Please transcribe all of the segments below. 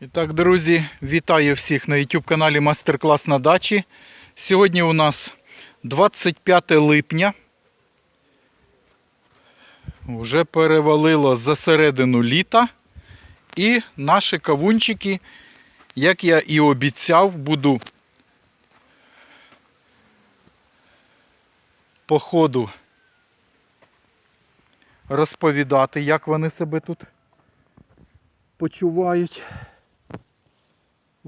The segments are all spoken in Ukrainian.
І так, друзі, вітаю всіх на YouTube каналі Мастер Клас на дачі. Сьогодні у нас 25 липня. Вже перевалило за середину літа. І наші кавунчики, як я і обіцяв, буду по ходу розповідати, як вони себе тут почувають.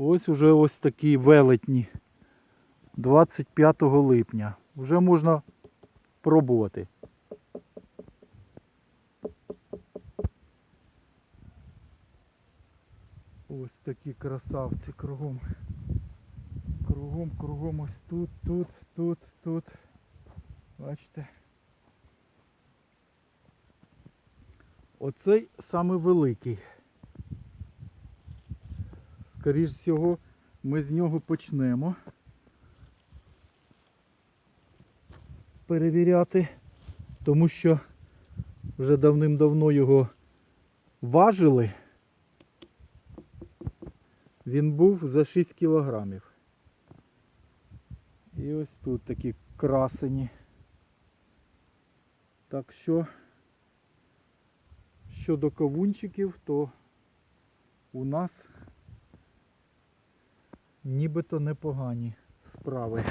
Ось уже ось такі велетні. 25 липня. Вже можна пробувати. Ось такі красавці кругом. Кругом, кругом ось тут, тут, тут, тут. Бачите? Оцей саме великий. Скоріш всього, ми з нього почнемо перевіряти, тому що вже давним-давно його важили. Він був за 6 кілограмів. І ось тут такі красені. Так що щодо кавунчиків, то у нас нібито непогані справи.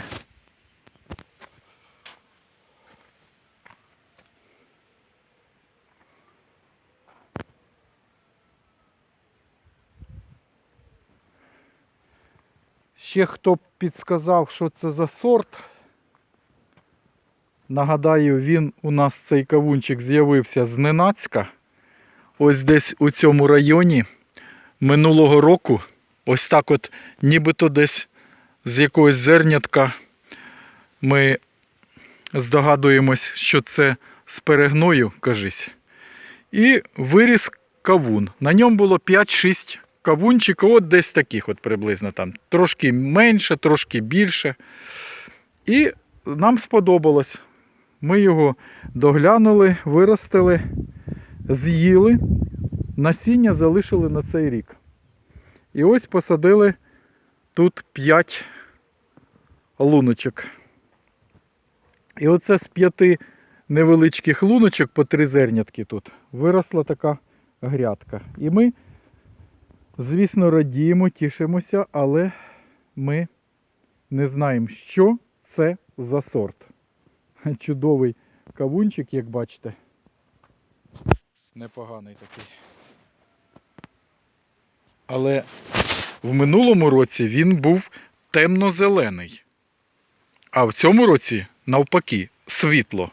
Ще хто б підсказав, що це за сорт. Нагадаю, він у нас цей кавунчик з'явився зненацька. Ось десь у цьому районі минулого року. Ось так от, нібито десь з якогось зернятка ми здогадуємось, що це з перегною, кажись. І виріс кавун. На ньому було 5-6 кавунчиків, от десь таких от приблизно там. Трошки менше, трошки більше. І нам сподобалось. Ми його доглянули, виростили, з'їли, насіння залишили на цей рік. І ось посадили тут 5 луночок. І оце з п'яти невеличких луночок по три зернятки тут виросла така грядка. І ми, звісно, радіємо, тішимося, але ми не знаємо, що це за сорт. Чудовий кавунчик, як бачите. Непоганий такий. Але в минулому році він був темно-зелений. А в цьому році, навпаки, світло.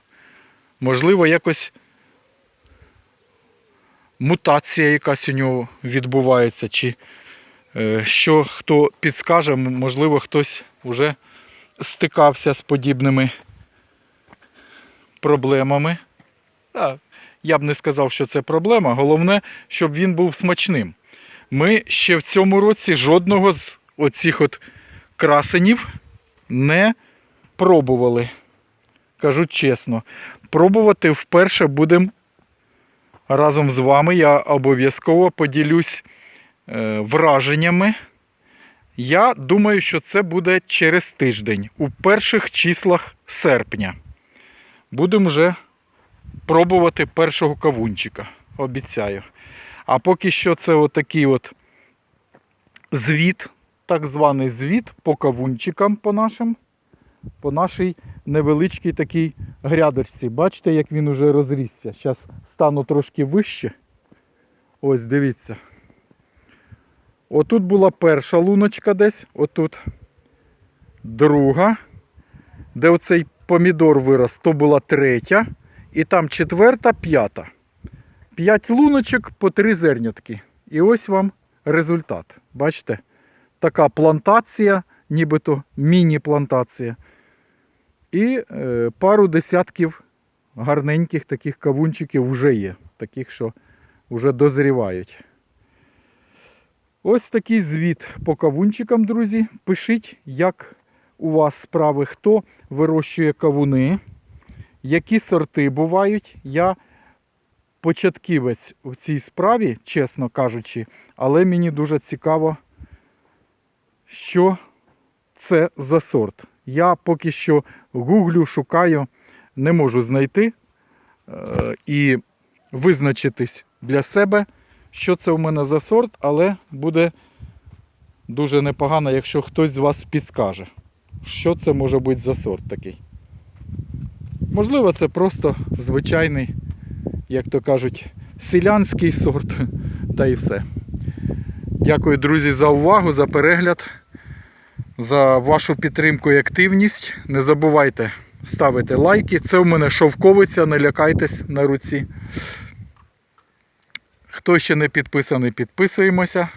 Можливо, якось мутація якась у нього відбувається, чи е, що хто підскаже, можливо, хтось вже стикався з подібними проблемами. Я б не сказав, що це проблема. Головне, щоб він був смачним. Ми ще в цьому році жодного з оцих от красенів не пробували. Кажу чесно. Пробувати вперше будемо разом з вами. Я обов'язково поділюсь е, враженнями. Я думаю, що це буде через тиждень, у перших числах серпня. Будемо вже пробувати першого кавунчика. Обіцяю. А поки що це отакий от звіт, так званий звіт по кавунчикам по нашим, по нашій невеличкій такій грядочці. Бачите, як він уже розрісся. Зараз стану трошки вище. Ось, дивіться. Отут була перша луночка десь, отут друга, де оцей помідор вирос, то була третя. І там четверта, п'ята. П'ять луночок по три зернятки. І ось вам результат. Бачите? Така плантація, нібито міні-плантація. І е, пару десятків гарненьких таких кавунчиків вже є. Таких, що вже дозрівають. Ось такий звіт по кавунчикам, друзі. Пишіть, як у вас справи, хто вирощує кавуни, які сорти бувають. Я початківець у цій справі, чесно кажучи, але мені дуже цікаво, що це за сорт. Я поки що гуглю, шукаю, не можу знайти е, і визначитись для себе, що це у мене за сорт, але буде дуже непогано, якщо хтось з вас підскаже, що це може бути за сорт такий. Можливо, це просто звичайний, як то кажуть, селянський сорт, та і все. Дякую, друзі, за увагу, за перегляд, за вашу підтримку і активність. Не забувайте ставити лайки. Це в мене шовковиця, не лякайтесь на руці. Хто ще не підписаний, підписуємося.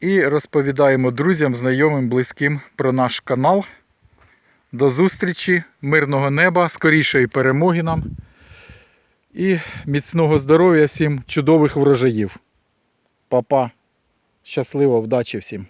І розповідаємо друзям, знайомим, близьким про наш канал. До зустрічі, мирного неба, скорішої перемоги нам і міцного здоров'я всім чудових врожаїв. Па-па. Щасливо, вдачі всім!